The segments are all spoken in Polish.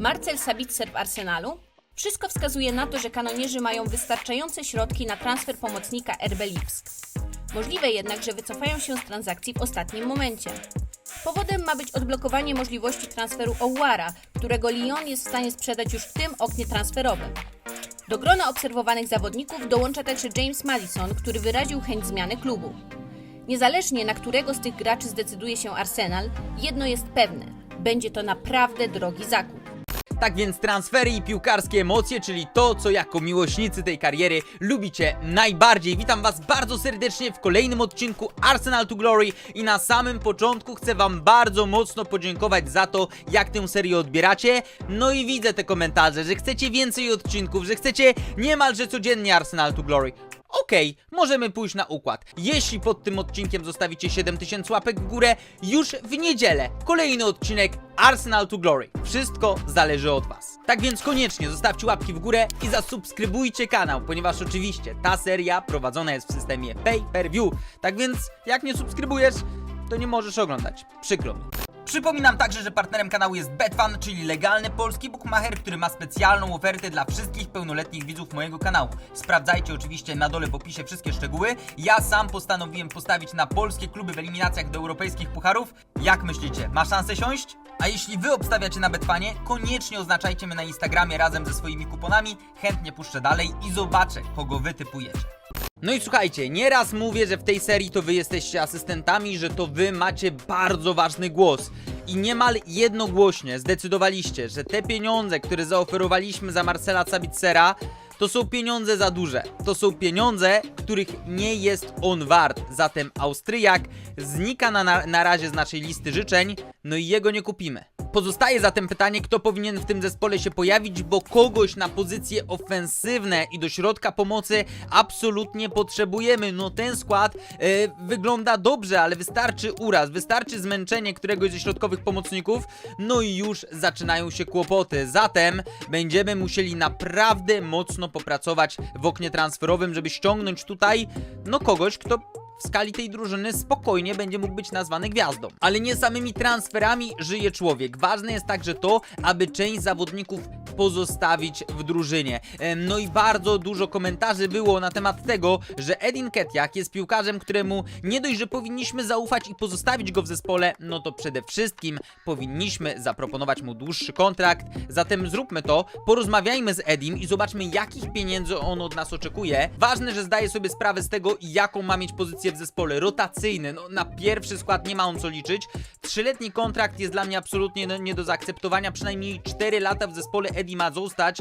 Marcel Sabitzer w Arsenalu? Wszystko wskazuje na to, że kanonierzy mają wystarczające środki na transfer pomocnika RB Lipsk. Możliwe jednak, że wycofają się z transakcji w ostatnim momencie. Powodem ma być odblokowanie możliwości transferu Ouara, którego Lyon jest w stanie sprzedać już w tym oknie transferowym. Do grona obserwowanych zawodników dołącza także James Madison, który wyraził chęć zmiany klubu. Niezależnie na którego z tych graczy zdecyduje się Arsenal, jedno jest pewne: będzie to naprawdę drogi zakup. Tak więc transfery i piłkarskie emocje, czyli to, co jako miłośnicy tej kariery lubicie najbardziej. Witam Was bardzo serdecznie w kolejnym odcinku Arsenal to Glory i na samym początku chcę Wam bardzo mocno podziękować za to, jak tę serię odbieracie. No i widzę te komentarze, że chcecie więcej odcinków, że chcecie niemalże codziennie Arsenal to Glory. Okej, możemy pójść na układ. Jeśli pod tym odcinkiem zostawicie 7000 łapek w górę, już w niedzielę kolejny odcinek Arsenal to Glory. Wszystko zależy od Was. Tak więc koniecznie zostawcie łapki w górę i zasubskrybujcie kanał, ponieważ oczywiście ta seria prowadzona jest w systemie pay per view. Tak więc jak nie subskrybujesz, to nie możesz oglądać. Przykro mi. Przypominam także, że partnerem kanału jest Betfan, czyli legalny polski bookmacher, który ma specjalną ofertę dla wszystkich pełnoletnich widzów mojego kanału. Sprawdzajcie oczywiście na dole w opisie wszystkie szczegóły. Ja sam postanowiłem postawić na polskie kluby w eliminacjach do europejskich pucharów. Jak myślicie, ma szansę siąść? A jeśli wy obstawiacie na Betfanie, koniecznie oznaczajcie mnie na Instagramie razem ze swoimi kuponami. Chętnie puszczę dalej i zobaczę, kogo wy typujecie. No i słuchajcie, nieraz mówię, że w tej serii to wy jesteście asystentami, że to wy macie bardzo ważny głos. I niemal jednogłośnie zdecydowaliście, że te pieniądze, które zaoferowaliśmy za Marcela Sabitzera, to są pieniądze za duże. To są pieniądze, których nie jest on wart. Zatem Austriak znika na, na, na razie z naszej listy życzeń, no i jego nie kupimy. Pozostaje zatem pytanie, kto powinien w tym zespole się pojawić, bo kogoś na pozycje ofensywne i do środka pomocy absolutnie potrzebujemy. No ten skład e, wygląda dobrze, ale wystarczy uraz, wystarczy zmęczenie któregoś ze środkowych pomocników, no i już zaczynają się kłopoty. Zatem będziemy musieli naprawdę mocno popracować w oknie transferowym, żeby ściągnąć tutaj no kogoś, kto w skali tej drużyny spokojnie będzie mógł być nazwany gwiazdą. Ale nie samymi transferami żyje człowiek. Ważne jest także to, aby część zawodników pozostawić w drużynie. No i bardzo dużo komentarzy było na temat tego, że Edin Ketiak jest piłkarzem, któremu nie dość, że powinniśmy zaufać i pozostawić go w zespole, no to przede wszystkim powinniśmy zaproponować mu dłuższy kontrakt. Zatem zróbmy to, porozmawiajmy z Edim i zobaczmy, jakich pieniędzy on od nas oczekuje. Ważne, że zdaje sobie sprawę z tego, jaką ma mieć pozycję w zespole. Rotacyjny, no na pierwszy skład nie ma on co liczyć. Trzyletni kontrakt jest dla mnie absolutnie no, nie do zaakceptowania. Przynajmniej 4 lata w zespole Eddie ma zostać.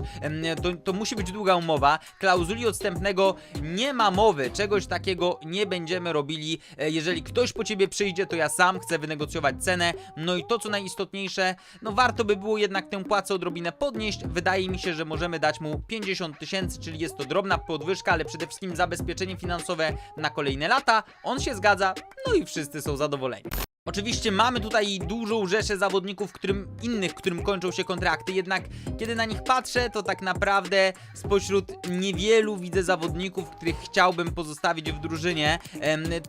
To, to musi być długa umowa. Klauzuli odstępnego nie ma mowy. Czegoś takiego nie będziemy robili. E, Jeżeli ktoś po ciebie przyjdzie, to ja sam chcę wynegocjować cenę. No i to, co najistotniejsze, no warto by było jednak tę płacę odrobinę podnieść. Wydaje mi się, że możemy dać mu 50 tysięcy, czyli jest to drobna podwyżka, ale przede wszystkim zabezpieczenie finansowe na kolejne lata. On się zgadza, no i wszyscy są zadowoleni. Oczywiście mamy tutaj dużą rzeszę zawodników, którym, innych, którym kończą się kontrakty, jednak kiedy na nich patrzę, to tak naprawdę spośród niewielu widzę zawodników, których chciałbym pozostawić w drużynie.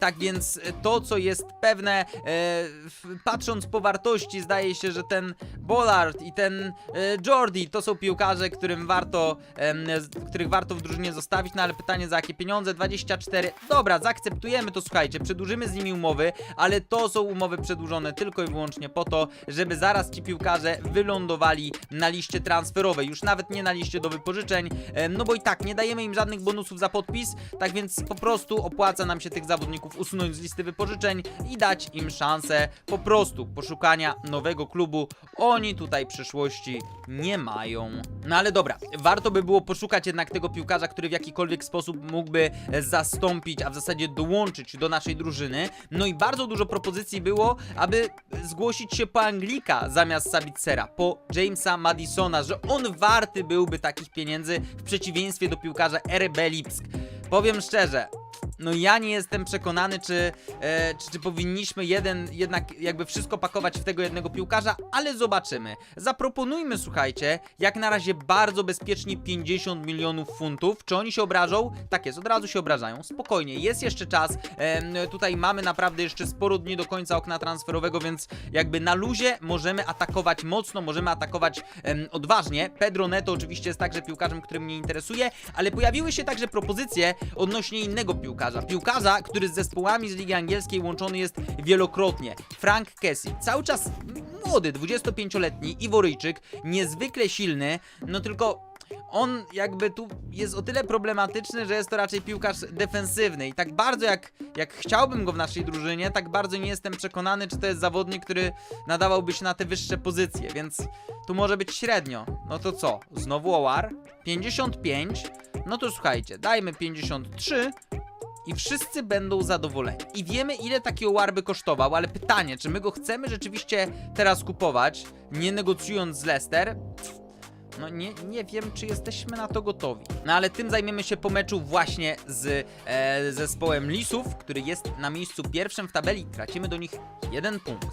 Tak więc to, co jest pewne, e, patrząc po wartości, zdaje się, że ten Bollard i ten e, Jordi to są piłkarze, którym warto, których warto w drużynie zostawić, no ale pytanie za jakie pieniądze? 24. Dobra, zaakceptujemy to, słuchajcie, przedłużymy z nimi umowy, ale to są umowy przedłużone tylko i wyłącznie po to, żeby zaraz ci piłkarze wylądowali na liście transferowej, już nawet nie na liście do wypożyczeń, em, no bo i tak nie dajemy im żadnych bonusów za podpis, tak więc po prostu opłaca nam się tych zawodników usunąć z listy wypożyczeń i dać im szansę po prostu poszukania nowego klubu. Oni tutaj przyszłości nie mają. No ale dobra, warto by było poszukać jednak tego piłkarza, który w jakikolwiek sposób mógłby e, zastąpić, a w zasadzie dołączyć do naszej drużyny. No i bardzo dużo propozycji było, aby zgłosić się po Anglika zamiast Sabitzera, po Jamesa Madisona, że on warty byłby takich pieniędzy w przeciwieństwie do piłkarza RB Lipsk. Powiem szczerze, no ja nie jestem przekonany, czy, e, czy, czy powinniśmy jeden, jednak jakby wszystko pakować w tego jednego piłkarza, ale zobaczymy. Zaproponujmy, słuchajcie, jak na razie bardzo bezpiecznie 50 milionów funtów. Czy oni się obrażą? Tak jest, od razu się obrażają. Spokojnie, jest jeszcze czas. Em, tutaj mamy naprawdę jeszcze sporo dni do końca okna transferowego, więc jakby na luzie możemy atakować mocno, możemy atakować odważnie. Pedro Neto oczywiście jest także piłkarzem, który mnie interesuje, ale pojawiły się także propozycje odnośnie innego piłkarza. Piłkarza, który z zespołami z Ligi Angielskiej łączony jest wielokrotnie. Frank Kessie. Cały czas młody, 25-letni Iworyjczyk, niezwykle silny, no tylko on jakby tu jest o tyle problematyczny, że jest to raczej piłkarz defensywny i tak bardzo jak, jak chciałbym go w naszej drużynie, tak bardzo nie jestem przekonany, czy to jest zawodnik, który nadawałby się na te wyższe pozycje, więc tu może być średnio. No to co? Znowu OAR? 55? No to słuchajcie, dajmy 53 i wszyscy będą zadowoleni. I wiemy, ile taki OAR by kosztował, ale pytanie, czy my go chcemy rzeczywiście teraz kupować, nie negocjując z Leicester? No nie, nie wiem, czy jesteśmy na to gotowi. No ale tym zajmiemy się po meczu właśnie z e, zespołem Lisów, który jest na miejscu pierwszym w tabeli. Tracimy do nich jeden punkt.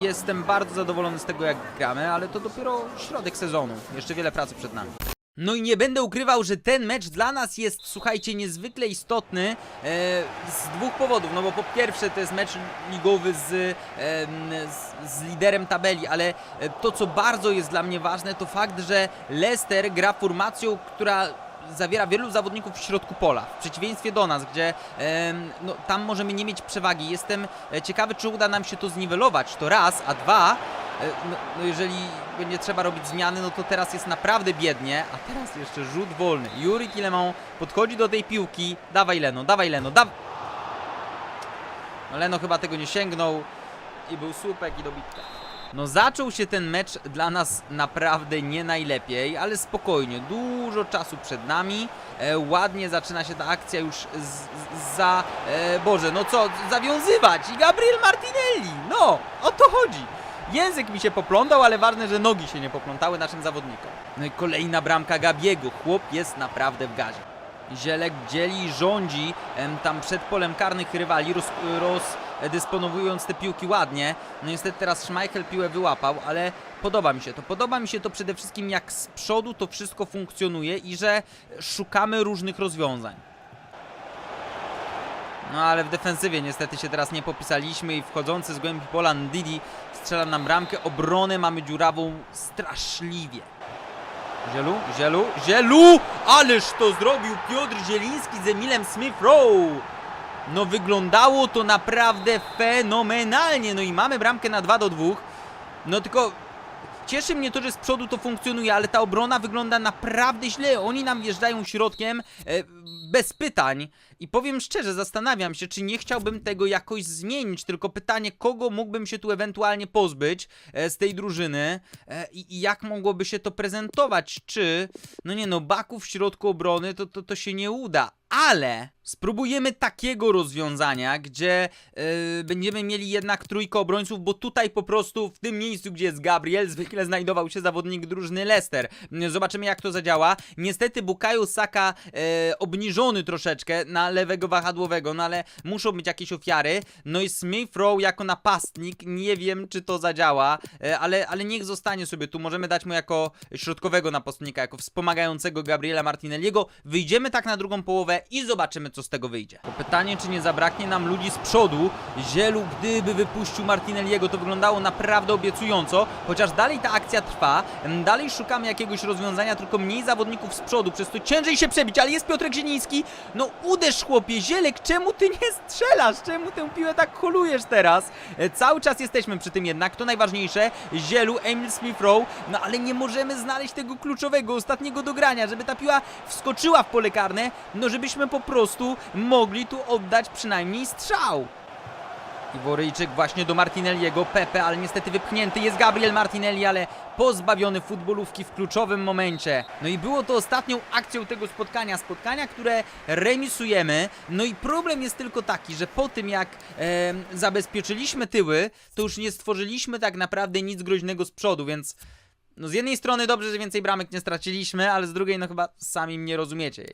Jestem bardzo zadowolony z tego, jak gramy, ale to dopiero środek sezonu. Jeszcze wiele pracy przed nami. No i nie będę ukrywał, że ten mecz dla nas jest, słuchajcie, niezwykle istotny e, z dwóch powodów. No bo po pierwsze to jest mecz ligowy z, em, z, z liderem tabeli, ale e, to co bardzo jest dla mnie ważne to fakt, że Leicester gra formacją, która zawiera wielu zawodników w środku pola, w przeciwieństwie do nas, gdzie no, tam możemy nie mieć przewagi. Jestem e, ciekawy, czy uda nam się to zniwelować, to raz, a dwa, e, no, no jeżeli będzie trzeba robić zmiany, no to teraz jest naprawdę biednie, a teraz jeszcze rzut wolny. Juri Kilemon podchodzi do tej piłki, dawaj Leno, dawaj Leno, daw... No Leno chyba tego nie sięgnął i był słupek i dobitka. No zaczął się ten mecz dla nas naprawdę nie najlepiej, ale spokojnie, dużo czasu przed nami, e, ładnie zaczyna się ta akcja już z, z, za, e, Boże, no co, zawiązywać i Gabriel Martinelli, no, o to chodzi. Język mi się poplątał, ale ważne, że nogi się nie poplątały naszym zawodnikom. No i kolejna bramka Gabiego, chłop jest naprawdę w gazie. Zielek dzieli i rządzi em, tam przed polem karnych rywali, roz, rozdysponowując te piłki ładnie. No niestety teraz Schmeichel piłę wyłapał, ale podoba mi się to. Podoba mi się to przede wszystkim jak z przodu to wszystko funkcjonuje i że szukamy różnych rozwiązań. No ale w defensywie niestety się teraz nie popisaliśmy i wchodzący z głębi pola Ndidi strzela nam bramkę. Obronę mamy dziurawą straszliwie. Zielu, Zielu, Zielu! Ależ to zrobił Piotr Zieliński z Emilem Smith Rowe! No wyglądało to naprawdę fenomenalnie. No i mamy bramkę na 2 do 2. No tylko cieszy mnie to, że z przodu to funkcjonuje, ale ta obrona wygląda naprawdę źle. Oni nam wjeżdżają środkiem e, bez pytań. I powiem szczerze, zastanawiam się, czy nie chciałbym tego jakoś zmienić. Tylko pytanie, kogo mógłbym się tu ewentualnie pozbyć e, z tej drużyny e, i, jak mogłoby się to prezentować. Czy, no nie no, baków w środku obrony to, to, to się nie uda. Ale spróbujemy takiego rozwiązania, gdzie e, będziemy mieli jednak trójkę obrońców, bo tutaj po prostu w tym miejscu, gdzie jest Gabriel, zwykle znajdował się zawodnik drużyny Leicester. Zobaczymy jak to zadziała. Niestety Bukayo Saka e, obniżony troszeczkę na lewego wahadłowego, no ale muszą być jakieś ofiary. No i Smith Rowe jako napastnik, nie wiem czy to zadziała, e, ale, ale niech zostanie sobie tu. Możemy dać mu jako środkowego napastnika, jako wspomagającego Gabriela Martinelliego. Wyjdziemy tak na drugą połowę i zobaczymy co z tego wyjdzie. To pytanie, czy nie zabraknie nam ludzi z przodu. Zielu, gdyby wypuścił Martinelliego, to wyglądało naprawdę obiecująco, chociaż dalej ta akcja trwa. Dalej szukamy jakiegoś rozwiązania, tylko mniej zawodników z przodu, przez to ciężej się przebić, ale jest Piotrek Zieliński. No uderz chłopie, Zielek, czemu ty nie strzelasz? Czemu tę piłę tak holujesz teraz? E, Cały czas jesteśmy przy tym jednak, to najważniejsze. Zielu, Emil Smith Rowe, no ale nie możemy znaleźć tego kluczowego, ostatniego dogrania, żeby ta piła wskoczyła w pole karne, no żebyśmy po prostu mogli tu oddać przynajmniej strzał. Iworyjczyk właśnie do Martinelliego, Pepe, ale niestety wypchnięty jest Gabriel Martinelli, ale pozbawiony futbolówki w kluczowym momencie. No i było to ostatnią akcją tego spotkania, spotkania, które remisujemy. No i problem jest tylko taki, że po tym jak em, zabezpieczyliśmy tyły, to już nie stworzyliśmy tak naprawdę nic groźnego z przodu, więc no z jednej strony dobrze, że więcej bramek nie straciliśmy, ale z drugiej no chyba sami mnie rozumiecie.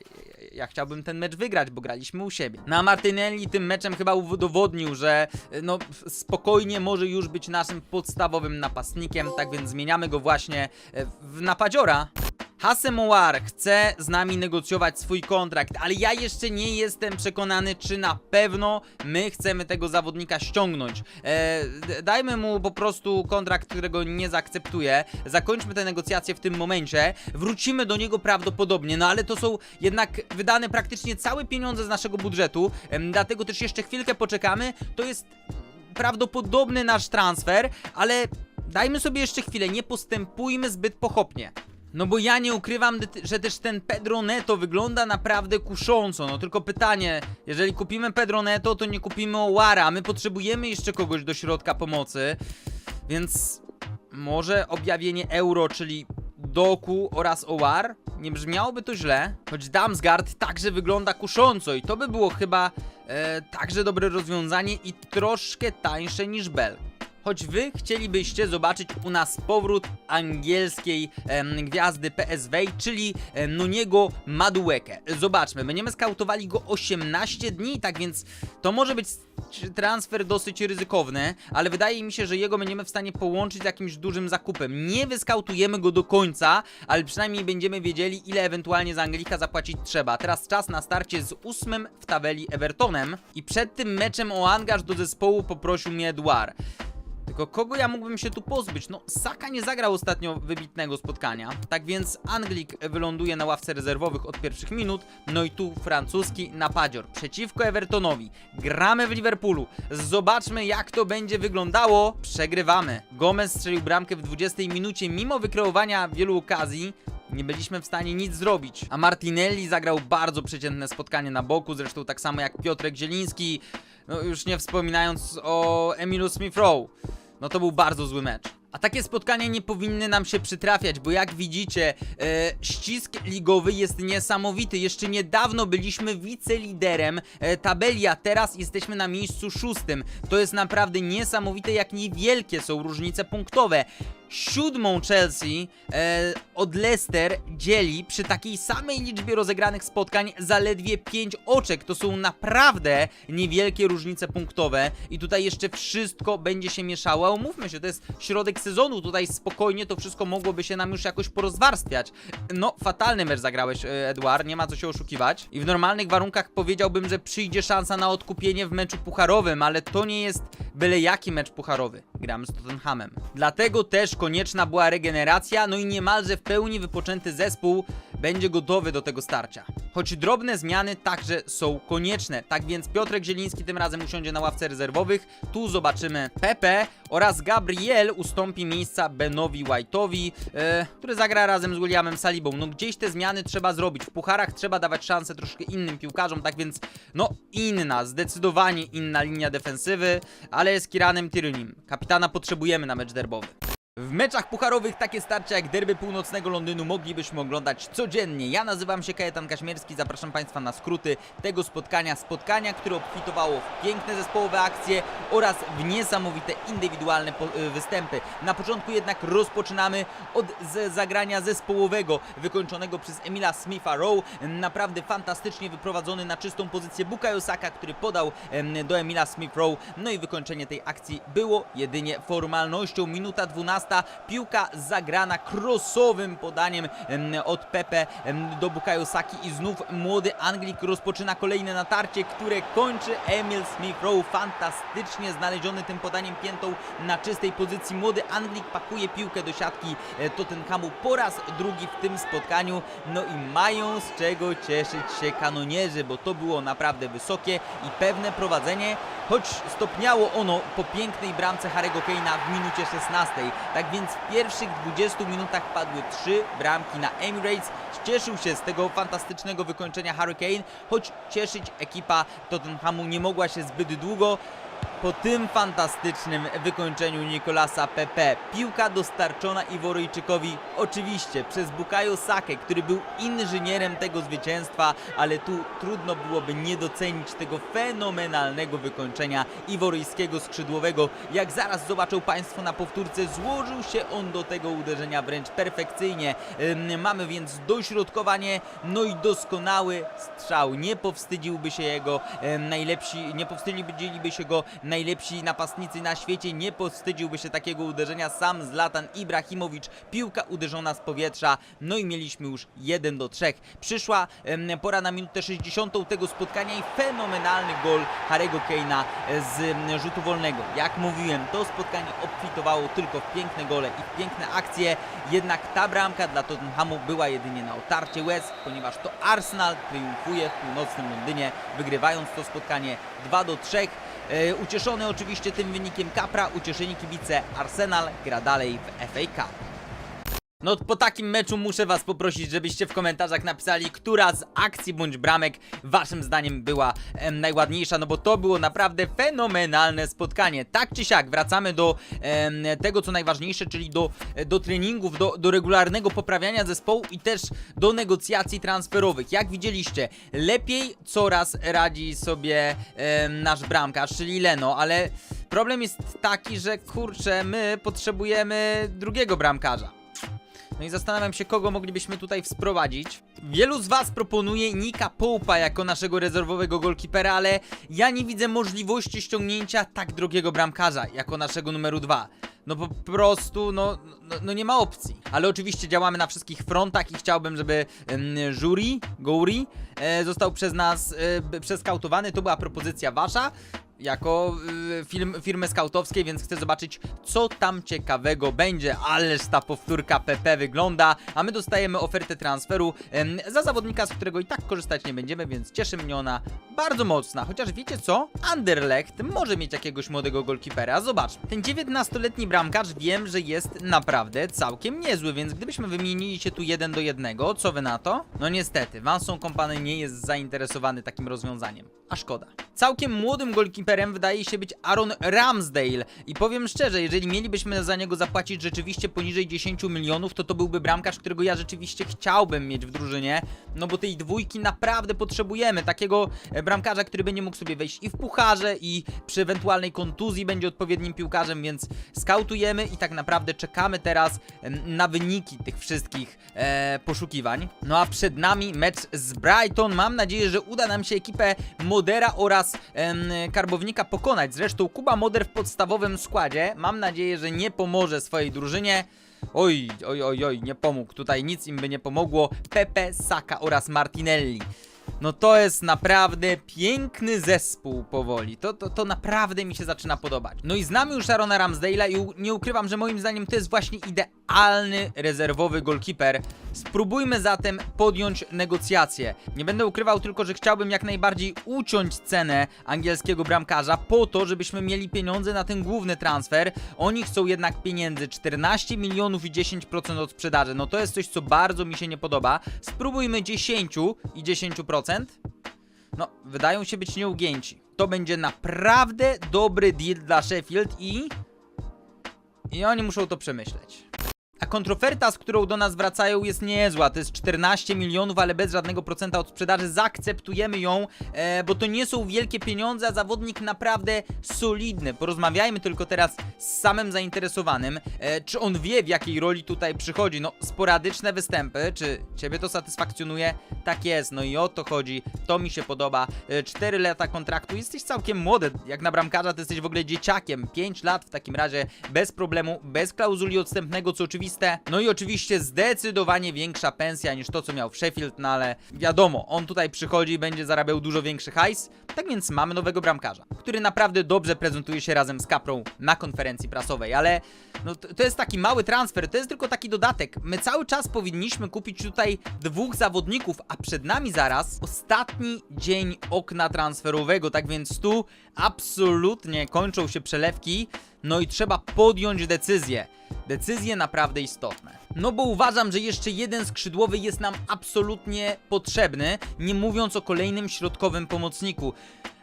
ja chciałbym ten mecz wygrać, bo graliśmy u siebie. No a Martinelli tym meczem chyba udowodnił, że e, no spokojnie może już być naszym podstawowym napastnikiem, tak więc zmieniamy go właśnie e, w napadziora. Hasemowar chce z nami negocjować swój kontrakt, ale ja jeszcze nie jestem przekonany, czy na pewno my chcemy tego zawodnika ściągnąć. E, dajmy mu po prostu kontrakt, którego nie zaakceptuje. Zakończmy te negocjacje w tym momencie. Wrócimy do niego prawdopodobnie, no ale to są jednak wydane praktycznie całe pieniądze z naszego budżetu, dlatego też jeszcze chwilkę poczekamy. To jest prawdopodobny nasz transfer, ale dajmy sobie jeszcze chwilę, nie postępujmy zbyt pochopnie. No bo ja nie ukrywam, że też ten Pedro Neto wygląda naprawdę kusząco. No tylko pytanie, jeżeli kupimy Pedro Neto, to nie kupimy Owara, a my potrzebujemy jeszcze kogoś do środka pomocy. Więc może objawienie euro, czyli Doku oraz Owar? Nie brzmiałoby to źle, choć Damsgaard także wygląda kusząco i to by było chyba e, także dobre rozwiązanie i troszkę tańsze niż Bell. Choć wy chcielibyście zobaczyć u nas powrót angielskiej gwiazdy PSV, czyli em, Noniego Maduekę. Zobaczmy, będziemy skautowali go 18 dni, tak więc to może być transfer dosyć ryzykowny, ale wydaje mi się, że jego będziemy w stanie połączyć z jakimś dużym zakupem. Nie wyskautujemy go do końca, ale przynajmniej będziemy wiedzieli, ile ewentualnie za Anglika zapłacić trzeba. Teraz czas na starcie z ósmym w tabeli Evertonem i przed tym meczem o angaż do zespołu poprosił mnie Eduard. Tylko kogo ja mógłbym się tu pozbyć? No, Saka nie zagrał ostatnio wybitnego spotkania. Tak więc Anglik wyląduje na ławce rezerwowych od pierwszych minut. No i tu francuski napadzior przeciwko Evertonowi. Gramy w Liverpoolu. Zobaczmy jak to będzie wyglądało. Przegrywamy. Gomez strzelił bramkę w 20 minucie mimo wykreowania wielu okazji. Nie byliśmy w stanie nic zrobić. A Martinelli zagrał bardzo przeciętne spotkanie na boku, zresztą tak samo jak Piotrek Zieliński. No już nie wspominając o Emilu Smith-Rowe. No to był bardzo zły mecz. A takie spotkania nie powinny nam się przytrafiać, bo jak widzicie, e, ścisk ligowy jest niesamowity. Jeszcze niedawno byliśmy wiceliderem e, tabeli, a teraz jesteśmy na miejscu szóstym. To jest naprawdę niesamowite, jak niewielkie są różnice punktowe. Siódmą Chelsea e, od Leicester dzieli przy takiej samej liczbie rozegranych spotkań zaledwie 5 oczek. To są naprawdę niewielkie różnice punktowe i tutaj jeszcze wszystko będzie się mieszało. Umówmy się, to jest środek sezonu, tutaj spokojnie to wszystko mogłoby się nam już jakoś porozwarstwiać. No, fatalny mecz zagrałeś, e, Eduard, nie ma co się oszukiwać. I w normalnych warunkach powiedziałbym, że przyjdzie szansa na odkupienie w meczu pucharowym, ale to nie jest byle jaki mecz pucharowy. Gramy z Tottenhamem. Dlatego też konieczna była regeneracja, no i niemalże w pełni wypoczęty zespół będzie gotowy do tego starcia. Choć drobne zmiany także są konieczne. Tak więc Piotrek Zieliński tym razem usiądzie na ławce rezerwowych. Tu zobaczymy Pepe oraz Gabriel ustąpi miejsca Benowi White'owi, e, który zagra razem z Williamem Salibą. No gdzieś te zmiany trzeba zrobić. W pucharach trzeba dawać szansę troszkę innym piłkarzom, tak więc no inna, zdecydowanie inna linia defensywy, ale z Kiranem Tyrynim. Kapitana potrzebujemy na mecz derbowy. W meczach pucharowych takie starcia jak derby północnego Londynu moglibyśmy oglądać codziennie. Ja nazywam się Kajetan Kaśmierski, zapraszam Państwa na skróty tego spotkania. Spotkania, które obfitowało w piękne zespołowe akcje oraz w niesamowite indywidualne y, występy. Na początku jednak rozpoczynamy od zagrania zespołowego wykończonego przez Emila Smitha Rowe. Naprawdę fantastycznie wyprowadzony na czystą pozycję Bukayo Saka, który podał do Emila Smith Rowe. No i wykończenie tej akcji było jedynie formalnością. Minuta 12, piłka zagrana crossowym podaniem em, od Pepe do Bukayo Saki i znów młody Anglik rozpoczyna kolejne natarcie, które kończy Emil Smith Rowe. Fantastycznie znaleziony tym podaniem piętą na czystej pozycji. Młody Anglik pakuje piłkę do siatki e, Tottenhamu po raz drugi w tym spotkaniu. No i mają z czego cieszyć się kanonierzy, bo to było naprawdę wysokie i pewne prowadzenie, choć stopniało ono po pięknej bramce Harry'ego Kane'a w minucie 16. Tak więc w pierwszych 20 minutach padły trzy bramki na Emirates. Cieszył się z tego fantastycznego wykończenia Harry Kane, choć cieszyć ekipa Tottenhamu nie mogła się zbyt długo. Po tym fantastycznym wykończeniu Nikolasa Pepe, piłka dostarczona Iworyjczykowi oczywiście przez Bukayo Sakę, który był inżynierem tego zwycięstwa, ale tu trudno byłoby nie docenić tego fenomenalnego wykończenia Iworyjskiego skrzydłowego. Jak zaraz zobaczą Państwo na powtórce, złożył się on do tego uderzenia wręcz perfekcyjnie. Mamy więc dośrodkowanie, no i doskonały strzał. Nie powstydziłby się jego najlepsi, nie powstydziliby się go najlepsi napastnicy na świecie, nie powstydziłby się takiego uderzenia sam Zlatan Ibrahimowicz. Piłka uderzona z powietrza, no i mieliśmy już 1 do 3. Przyszła pora na minutę 60 tego spotkania i fenomenalny gol Harego Keina e, z rzutu wolnego. Jak mówiłem, to spotkanie obfitowało tylko w piękne gole i w piękne akcje, jednak ta bramka dla Tottenhamu była jedynie na otarcie łez, ponieważ to Arsenal triumfuje w północnym Londynie, wygrywając to spotkanie 2 do 3. E, ucieszony oczywiście tym wynikiem Capra, ucieszeni kibice Arsenal gra dalej w FA Cup. No po takim meczu muszę was poprosić, żebyście w komentarzach napisali, która z akcji bądź bramek waszym zdaniem była em, najładniejsza, no bo to było naprawdę fenomenalne spotkanie. Tak czy siak, wracamy do em, tego, co najważniejsze, czyli do, do treningów, do, do regularnego poprawiania zespołu i też do negocjacji transferowych. Jak widzieliście, lepiej coraz radzi sobie em, nasz bramkarz, czyli Leno, ale problem jest taki, że kurczę, my potrzebujemy drugiego bramkarza. No i zastanawiam się, kogo moglibyśmy tutaj sprowadzić. Wielu z Was proponuje Nika Połpa jako naszego rezerwowego golkipera, ale ja nie widzę możliwości ściągnięcia tak drogiego bramkarza jako naszego numeru 2. No po prostu, no, no, no nie ma opcji. Ale oczywiście działamy na wszystkich frontach i chciałbym, żeby em, jury, Gouri, e, został przez nas e, przeskautowany. To była propozycja Wasza jako y, film, firmy skautowskiej, więc chcę zobaczyć, co tam ciekawego będzie. Ależ ta powtórka PP wygląda, a my dostajemy ofertę transferu za zawodnika, z którego i tak korzystać nie będziemy, więc cieszy mnie ona bardzo mocna. Chociaż wiecie co? Anderlecht może mieć jakiegoś młodego golkipera. Zobacz, ten 19-letni bramkarz wiem, że jest naprawdę całkiem niezły, więc gdybyśmy wymienili się tu jeden do jednego, co wy na to? No niestety, Vincent Kompany nie jest zainteresowany takim rozwiązaniem. A szkoda. Całkiem młodym golkiperem wydaje się być Aaron Ramsdale i powiem szczerze, jeżeli mielibyśmy za niego zapłacić rzeczywiście poniżej 10 milionów, to to byłby bramkarz, którego ja rzeczywiście chciałbym mieć w drużynie, no bo tej dwójki naprawdę potrzebujemy, takiego e, bramkarza, który będzie mógł sobie wejść i w pucharze i przy ewentualnej kontuzji będzie odpowiednim piłkarzem, więc skautujemy i tak naprawdę czekamy teraz na wyniki tych wszystkich e, poszukiwań. No a przed nami mecz z Brighton. Mam nadzieję, że uda nam się ekipę Modera oraz em, Pokonać. Zresztą Kuba Moder w podstawowym składzie. Mam nadzieję, że nie pomoże swojej drużynie. Oj, oj, oj, oj, nie pomógł. Tutaj nic im by nie pomogło. Pepe, Saka oraz Martinelli. No to jest naprawdę piękny zespół powoli. To, to, to naprawdę mi się zaczyna podobać. No i znamy już Arona Ramsdale'a i nie ukrywam, że moim zdaniem to jest właśnie idealny rezerwowy golkiper. Spróbujmy zatem podjąć negocjacje. Nie będę ukrywał tylko, że chciałbym jak najbardziej uciąć cenę angielskiego bramkarza po to, żebyśmy mieli pieniądze na ten główny transfer. Oni chcą jednak pieniędzy 14 milionów i 10% od sprzedaży. No to jest coś, co bardzo mi się nie podoba. Spróbujmy 10 i 10%. No, wydają się być nieugięci. To będzie naprawdę dobry deal dla Sheffield i... I oni muszą to przemyśleć. A kontroferta, z którą do nas wracają, jest niezła. To jest 14 milionów, ale bez żadnego procenta od sprzedaży. Zaakceptujemy ją, e, bo to nie są wielkie pieniądze, a zawodnik naprawdę solidny. Porozmawiajmy tylko teraz z samym zainteresowanym. E, czy on wie, w jakiej roli tutaj przychodzi? No, sporadyczne występy. Czy ciebie to satysfakcjonuje? Tak jest, no i o to chodzi. To mi się podoba. E, 4 lata kontraktu. Jesteś całkiem młody. Jak na bramkarza, to jesteś w ogóle dzieciakiem. 5 lat w takim razie, bez problemu, bez klauzuli odstępnego, co No i oczywiście zdecydowanie większa pensja niż to, co miał w Sheffield, no ale wiadomo, on tutaj przychodzi i będzie zarabiał dużo większy hajs. Tak więc mamy nowego bramkarza, który naprawdę dobrze prezentuje się razem z Kaprą na konferencji prasowej, ale no to jest taki mały transfer, to jest tylko taki dodatek. My cały czas powinniśmy kupić tutaj dwóch zawodników, a przed nami zaraz ostatni dzień okna transferowego, tak więc tu absolutnie kończą się przelewki, no i trzeba podjąć decyzję. Decyzje naprawdę istotne. No bo uważam, że jeszcze jeden skrzydłowy jest nam absolutnie potrzebny, nie mówiąc o kolejnym środkowym pomocniku.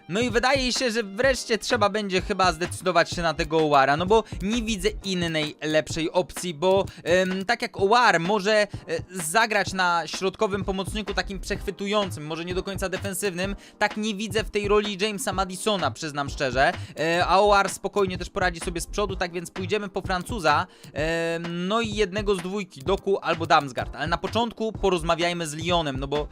No i wydaje się, że wreszcie trzeba będzie chyba zdecydować się na tego Owara, no bo nie widzę innej lepszej opcji, bo em, tak jak Owar może e, zagrać na środkowym pomocniku takim przechwytującym, może nie do końca defensywnym, tak nie widzę w tej roli Jamesa Madisona, przyznam szczerze, e, a Owar spokojnie też poradzi sobie z przodu, tak więc pójdziemy po Francuza, em, no i jednego z dwójki, Doku albo Damsgaard, ale na początku porozmawiajmy z Lyonem, no bo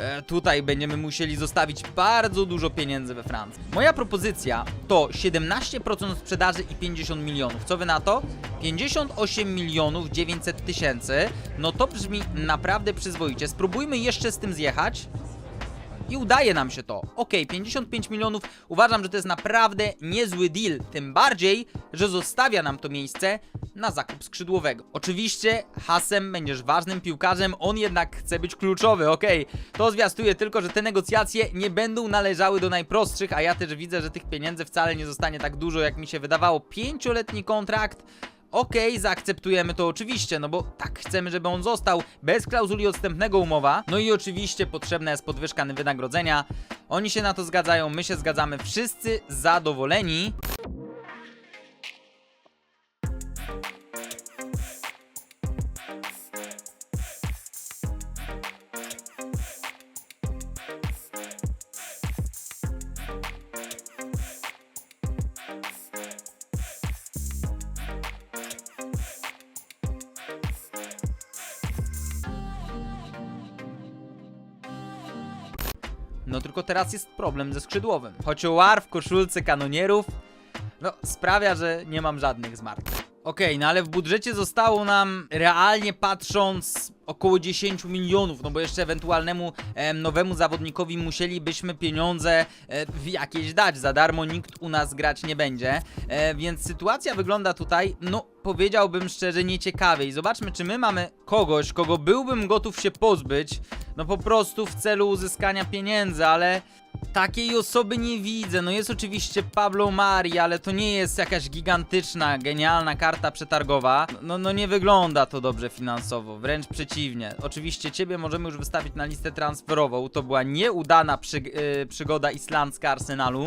E, tutaj będziemy musieli zostawić bardzo dużo pieniędzy we Francji. Moja propozycja to 17% sprzedaży i 50 milionów. Co wy na to? 58 milionów 900 tysięcy. No to brzmi naprawdę przyzwoicie. Spróbujmy jeszcze z tym zjechać. I udaje nam się to. Ok, 55 milionów. Uważam, że to jest naprawdę niezły deal. Tym bardziej, że zostawia nam to miejsce na zakup skrzydłowego. Oczywiście Hasem będziesz ważnym piłkarzem, on jednak chce być kluczowy, okej. To zwiastuje tylko, że te negocjacje nie będą należały do najprostszych, a ja też widzę, że tych pieniędzy wcale nie zostanie tak dużo, jak mi się wydawało. Pięcioletni kontrakt. Okej, zaakceptujemy to oczywiście, no bo tak chcemy, żeby on został bez klauzuli odstępnego umowa. No i oczywiście potrzebna jest podwyżka wynagrodzenia. Oni się na to zgadzają, my się zgadzamy, wszyscy zadowoleni. No tylko teraz jest problem ze skrzydłowym. Choć War w koszulce kanonierów, no sprawia, że nie mam żadnych zmartwień. Okej, no ale w budżecie zostało nam realnie patrząc około 10 milionów, no bo jeszcze ewentualnemu em, nowemu zawodnikowi musielibyśmy pieniądze e, jakieś dać. Za darmo nikt u nas grać nie będzie. E, więc sytuacja wygląda tutaj, no powiedziałbym szczerze, nieciekawiej. Zobaczmy, czy my mamy kogoś, kogo byłbym gotów się pozbyć, no po prostu w celu uzyskania pieniędzy, ale takiej osoby nie widzę. No jest oczywiście Pablo Mari, ale to nie jest jakaś gigantyczna, genialna karta przetargowa. No, no nie wygląda to dobrze finansowo, wręcz przeciwnie. Oczywiście ciebie możemy już wystawić na listę transferową. To była nieudana przy, yy, przygoda islandzka Arsenalu.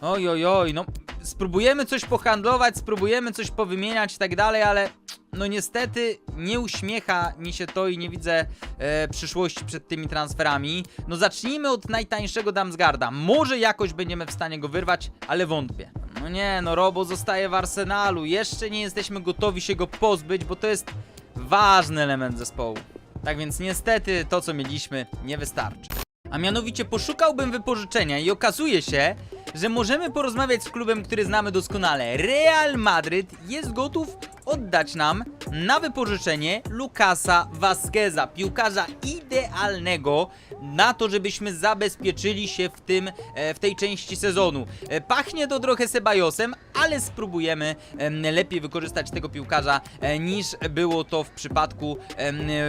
Oj, oj, oj, no spróbujemy coś pohandlować, spróbujemy coś powymieniać i tak dalej, ale no niestety nie uśmiecha mi się to i nie widzę e, przyszłości przed tymi transferami. No zacznijmy od najtańszego Damsgarda. Może jakoś będziemy w stanie go wyrwać, ale wątpię. No nie, no Robo zostaje w Arsenalu. Jeszcze nie jesteśmy gotowi się go pozbyć, bo to jest ważny element zespołu. Tak więc niestety to co mieliśmy nie wystarczy. A mianowicie poszukałbym wypożyczenia i okazuje się, że możemy porozmawiać z klubem, który znamy doskonale. Real Madryt jest gotów oddać nam na wypożyczenie Lukasa Vasqueza, piłkarza idealnego na to, żebyśmy zabezpieczyli się w tym, e, w tej części sezonu. E, Pachnie to trochę Sebajosem, ale spróbujemy em, lepiej wykorzystać tego piłkarza e, niż było to w przypadku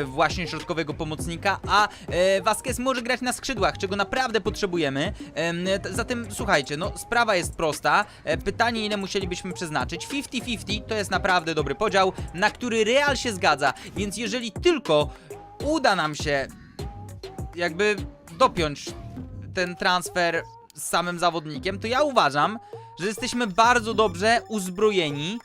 właśnie środkowego pomocnika, a Vasquez może grać na skrzydłach, czego naprawdę potrzebujemy. Zatem słuchajcie, no sprawa jest prosta. Pytanie ile musielibyśmy przeznaczyć? 50-50 to jest naprawdę dobry podział, na który Real się zgadza, więc jeżeli tylko uda nam się jakby dopiąć ten transfer z samym zawodnikiem, to ja uważam, że jesteśmy bardzo dobrze uzbrojeni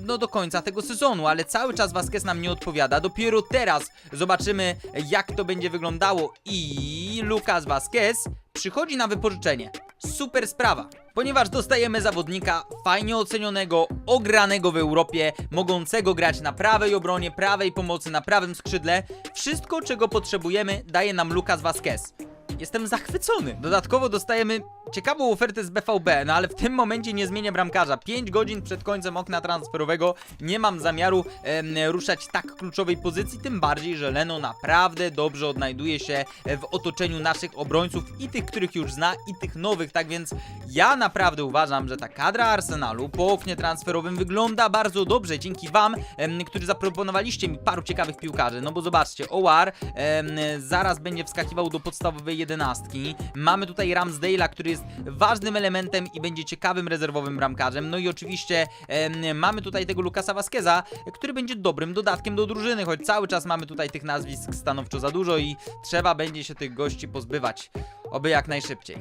no do końca tego sezonu, ale cały czas Vasquez nam nie odpowiada. Dopiero teraz zobaczymy, jak to będzie wyglądało. I Lucas Vasquez przychodzi na wypożyczenie. Super sprawa. Ponieważ dostajemy zawodnika fajnie ocenionego, ogranego w Europie, mogącego grać na prawej obronie, prawej pomocy, na prawym skrzydle. Wszystko, czego potrzebujemy, daje nam Lucas Vasquez. Jestem zachwycony. Dodatkowo dostajemy ciekawą ofertę z BVB, no ale w tym momencie nie zmienię bramkarza. 5 godzin przed końcem okna transferowego nie mam zamiaru em, ruszać tak kluczowej pozycji, tym bardziej, że Leno naprawdę dobrze odnajduje się w otoczeniu naszych obrońców i tych, których już zna, i tych nowych, tak więc ja naprawdę uważam, że ta kadra Arsenalu po oknie transferowym wygląda bardzo dobrze. Dzięki wam, em, którzy zaproponowaliście mi paru ciekawych piłkarzy, no bo zobaczcie, Owar em, zaraz będzie wskakiwał do podstawowej jedenastki, mamy tutaj Ramsdale'a, który jest ważnym elementem i będzie ciekawym rezerwowym bramkarzem, no i oczywiście em, mamy tutaj tego Lukasa Vasqueza, który będzie dobrym dodatkiem do drużyny, choć cały czas mamy tutaj tych nazwisk stanowczo za dużo i trzeba będzie się tych gości pozbywać. oby jak najszybciej.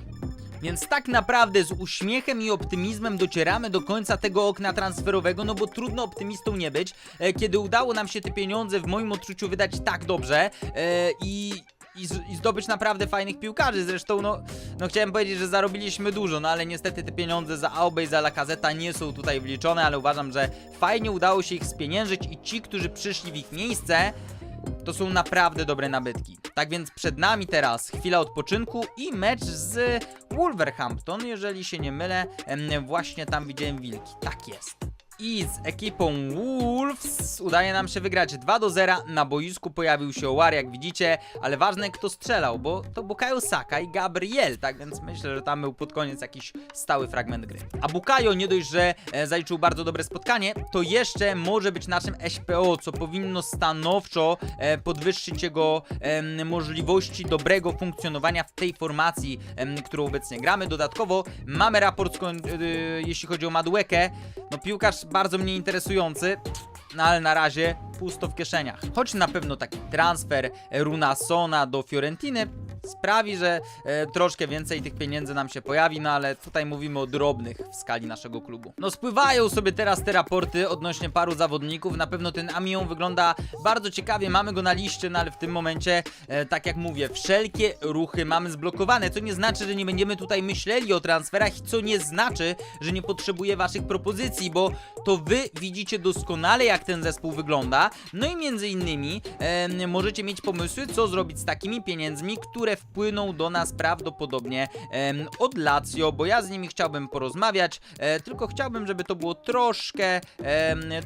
Więc tak naprawdę z uśmiechem i optymizmem docieramy do końca tego okna transferowego, no bo trudno optymistą nie być, e, kiedy udało nam się te pieniądze w moim odczuciu wydać tak dobrze e, i, i, z- i zdobyć naprawdę fajnych piłkarzy. Zresztą, no, no chciałem powiedzieć, że zarobiliśmy dużo, no ale niestety te pieniądze za Aubę i za Lacazeta nie są tutaj wliczone, ale uważam, że fajnie udało się ich spieniężyć i ci, którzy przyszli w ich miejsce, to są naprawdę dobre nabytki. Tak więc przed nami teraz chwila odpoczynku i mecz z Wolverhampton, jeżeli się nie mylę. Właśnie tam widziałem wilki. Tak jest. I z ekipą Wolves udaje nam się wygrać 2 do 0. Na boisku pojawił się War, jak widzicie, ale ważne kto strzelał, bo to Bukayo Saka i Gabriel, tak więc myślę, że tam był pod koniec jakiś stały fragment gry. A Bukayo nie dość, że e, zaliczył bardzo dobre spotkanie, to jeszcze może być naszym SPO, co powinno stanowczo e, podwyższyć jego możliwości dobrego funkcjonowania w tej formacji, którą obecnie gramy. Dodatkowo mamy raport, y, jeśli chodzi o Maduekę, no piłkarz bardzo mnie interesujący, no ale na razie pusto w kieszeniach. Choć na pewno taki transfer Runasona do Fiorentiny sprawi, że e, troszkę więcej tych pieniędzy nam się pojawi, no ale tutaj mówimy o drobnych w skali naszego klubu. No spływają sobie teraz te raporty odnośnie paru zawodników, na pewno ten Amion wygląda bardzo ciekawie, mamy go na liście, no ale w tym momencie, e, tak jak mówię, wszelkie ruchy mamy zblokowane, co nie znaczy, że nie będziemy tutaj myśleli o transferach co nie znaczy, że nie potrzebuję waszych propozycji, bo to wy widzicie doskonale jak ten zespół wygląda, no i między innymi em, możecie mieć pomysły, co zrobić z takimi pieniędzmi, które wpłyną do nas prawdopodobnie od Lazio, bo ja z nimi chciałbym porozmawiać, e, tylko chciałbym, żeby to było troszkę,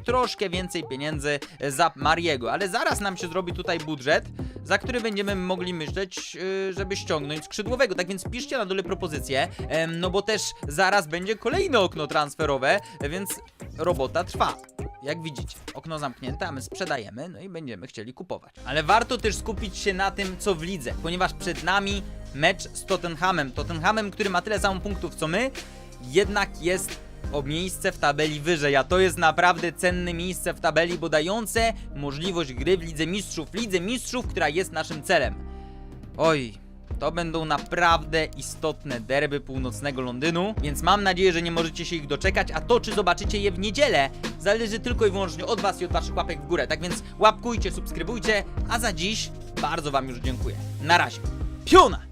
troszkę więcej pieniędzy za Mariego, ale zaraz nam się zrobi tutaj budżet, za który będziemy mogli myśleć, y, żeby ściągnąć skrzydłowego. Tak więc piszcie na dole propozycje, no bo też zaraz będzie kolejne okno transferowe, więc robota trwa. Jak widzicie, okno zamknięte, a my sprzedajemy, no i będziemy chcieli kupować. Ale warto też skupić się na tym, co w lidze, ponieważ przed nami mecz z Tottenhamem. Tottenhamem, który ma tyle samo punktów co my, jednak jest o miejsce w tabeli wyżej, a to jest naprawdę cenne miejsce w tabeli, bo dające możliwość gry w Lidze Mistrzów. Lidze Mistrzów, która jest naszym celem. Oj, to będą naprawdę istotne derby północnego Londynu, więc mam nadzieję, że nie możecie się ich doczekać, a to czy zobaczycie je w niedzielę zależy tylko i wyłącznie od was i od waszych łapek w górę. Tak więc łapkujcie, subskrybujcie, a za dziś bardzo wam już dziękuję. Na razie. Piona!